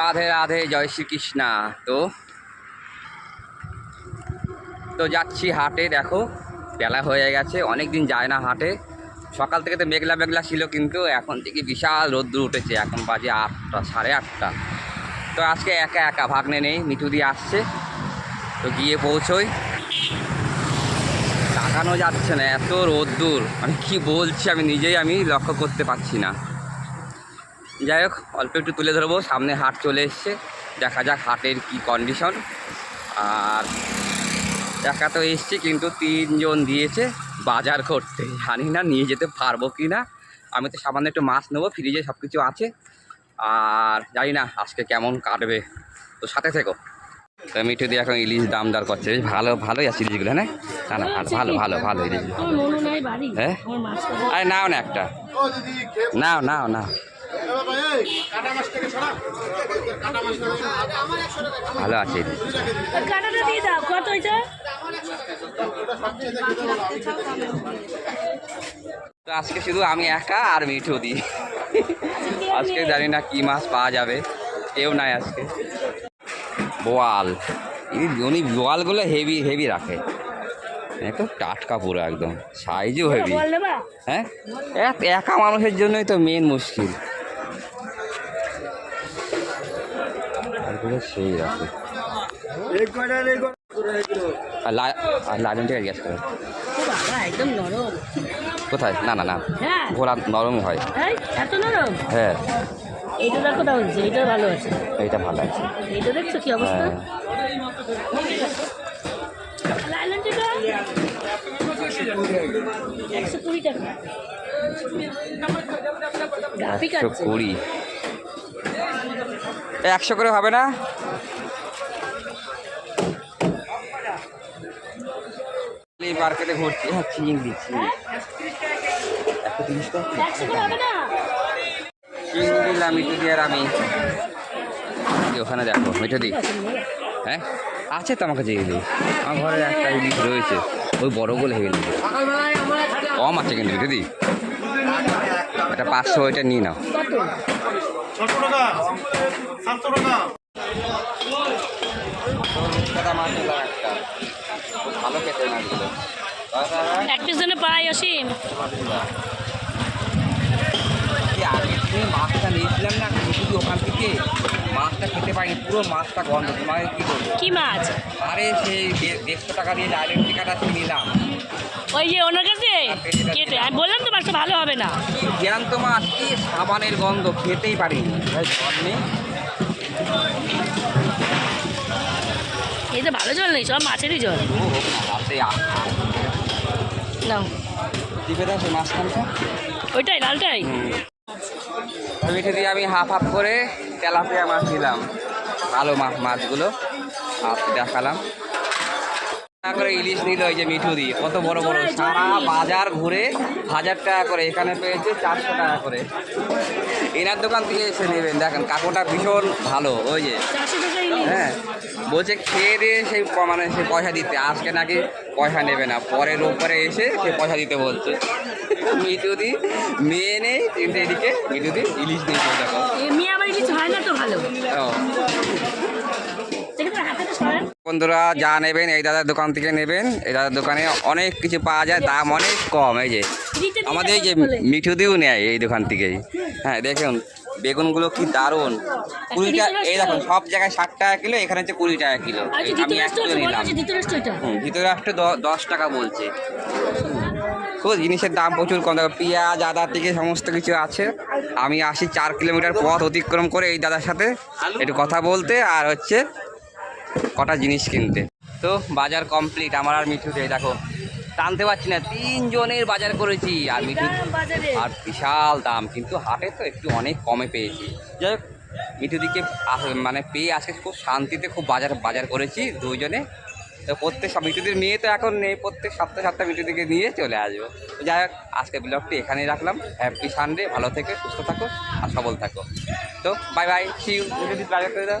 রাধে রাধে, জয় শ্রীকৃষ্ণা। তো তো যাচ্ছি হাটে, দেখো, বেলা হয়ে গেছে অনেক দিন যায় না হাটে। সকাল থেকে তো মেঘলা মেঘলা ছিল কিন্তু এখন থেকে বিশাল রোদ্দুর উঠেছে, এখন বাজে আটটা, সাড়ে আটটা। তো আজকে একা একা ভাগ্নে নেই, মিঠু দিয়ে আসছে। তো গিয়ে পৌঁছোই। তাকানো যাচ্ছে না, এত রোদ্দুর। মানে কি বলছি, আমি নিজেই আমি লক্ষ্য করতে পারছি না। যাই হোক অল্প একটু তুলে ধরবো। সামনে হাট চলে এসছে। দেখা যাক হাটের কি কন্ডিশন আর একা তো এসছি কিন্তু তিনজন দিয়েছে বাজার করতে। জানি না নিয়ে যেতে পারব কি না। আমি তো সামান্য একটু মাছ নেব ফ্রিজে সব কিছু আছে। আর জানি না আজকে কেমন কাটবে। তো সাথে থেকো। তো মিঠু দিয়ে এখন ইলিশ দাম দর করছে। বেশ ভালো ভালোই আছে ইলিশগুলো না না না ভালো ভালো ভালো ভালো ইলিশ। আমার মনে নাই বাড়ি। হ্যাঁ? আমার মাছ খাব। আরে নাও না একটা। নাও নাও নাও। ভালো আছে ইলিশ দিয়ে দাও কত এটা তো। আজকে শুধু আমি একা আর মিঠু দি। আজকে জানি না কি মাছ পাওয়া যাবে কেউ নাই আজকে। বোয়াল। ইনি উনি বোয়ালগুলো হেভি হেভি রাখে। একদম টাটকা পুরো একদম। সাইজও হেভি। হ্যাঁ? এক- একা মানুষের জন্যই তো মেন মুশকিল। এগুলো সেই রাখে আর লা- আর থেকে করে একদম নরম। কোথায়? না না না। হ্যাঁ। ঘোড়া নরমই হয়। এত নরম? হ্যাঁ। এইটা দেখো তাহলে এইটা ভালো আছে। এইটা ভালো আছে। এইটা দেখছ কি অবস্থা? হ্যাঁ। একশো কুড়ি টাকা। একশো কুড়ি। একশো করে হবে না? এই মার্কেটে ঘুরছি হ্যাঁ চিংড়ি চিংড়ি একশো তিরিশ টাকা একশো করে হবে না? চিংড়ি নিলাম মিঠু দিয়ে আর আমি ওখানে দেখো মিঠু দি হ্যাঁ? আছে তো আমার কাছে ইলিশ আমার ঘরে একটা ইলিশ রয়েছে ওই বড়গুলো কম আছে কিন্তু মিঠু দি এটা পাঁচশো ওইটা নিয়ে নাও। ছশো টাকা সাতশো টাকা। ভালো খেতে এক পিস জন্য পাই অসীম কি আগের দিন মাছটা নিয়েছিলাম না? শুধু ওখান থেকে মাছটা খেতে পারিনি পুরো মাছটা গন্ধ। তোমাকে কি করব কি মাছ? আরে সেই দেড়শো টাকা দিয়ে ডাইরেক্ট টিকাটা নিলাম। ওই যে ওনার কাছে? কেটে আমি বললাম তো মাছটা ভালো হবে না। জ্যান্ত মাছ কি সাবানের গন্ধ খেতেই পারিনি। নেই। এই তো ভালো জল নেই সব মাছেরই জল। না রাতে দাও সেই মাছখানটা? ওইটাই লালটাই? আমি হাফ হাফ করে। তেলাপিয়া মাছ নিলাম ভালো মাছ মাছগুলো। দেখালাম। টাকা করে ইলিশ নিল ওই যে মিঠু দিয়ে কত বড় বড়। সারা বাজার ঘুরে হাজার টাকা করে। এখানে পেয়েছে চারশো টাকা করে। এনার দোকান থেকে এসে নেবেন। দেখেন কাকুটা ভীষণ ভালো ওই যে। হ্যাঁ বলছে খেয়ে দিয়ে সেই মানে সে পয়সা দিতে। আজকে নাকি পয়সা নেবে না। পরের রোববারে এসে সে পয়সা দিতে বলছে। মিঠুদি মেয়ে নেই কিন্তু এদিকে। মিঠুদি ইলিশ নিয়েছে দেখো বন্ধুরা যা নেবেন এই দাদার দোকান থেকে নেবেন। এই দাদার দোকানে অনেক কিছু পাওয়া যায় দাম অনেক কম এই যে। আমাদের এই যে মিঠু। মিঠুদিও নেয় এই দোকান থেকেই। হ্যাঁ দেখুন বেগুনগুলো কি দারুণ। কুড়ি টাকা এই দেখুন সব জায়গায় ষাট টাকা কিলো এখানে হচ্ছে কুড়ি টাকা কিলো। যে আমি এক কিলো নিলাম। ধৃতরাষ্ট্র একটা দ- দশ টাকা বলছে। খুব জিনিসের দাম প্রচুর কম। দেখো পেঁয়াজ আদা থেকে সমস্ত কিছু আছে। আমি আসি চার কিলোমিটার পথ অতিক্রম করে এই দাদার সাথে একটু কথা বলতে আর হচ্ছে কটা জিনিস কিনতে। তো বাজার কমপ্লিট আমার আর মিঠুতে দেখো। টানতে পারছি না তিনজনের বাজার করেছি আর মিঠু আর বিশাল দাম কিন্তু হাটে তো একটু অনেক কমে পেয়েছি। যাই হোক মিঠুদিকে মানে পেয়ে আজকে খুব শান্তিতে খুব বাজার বাজার করেছি দুইজনে। তো প্রত্যেক সব মিঠুদির মেয়ে তো এখন নেই প্রত্যেক সপ্তাহে সপ্তাহে মিঠুদিকে নিয়ে চলে আসব। যাই হোক আজকে ব্লগটি এখানেই রাখলাম। হ্যাপি সানডে ভালো থেকে সুস্থ থাকো আর সবল থাকো। তো বাই বাই সি ইউ মিঠুদি বাজার করে দাও।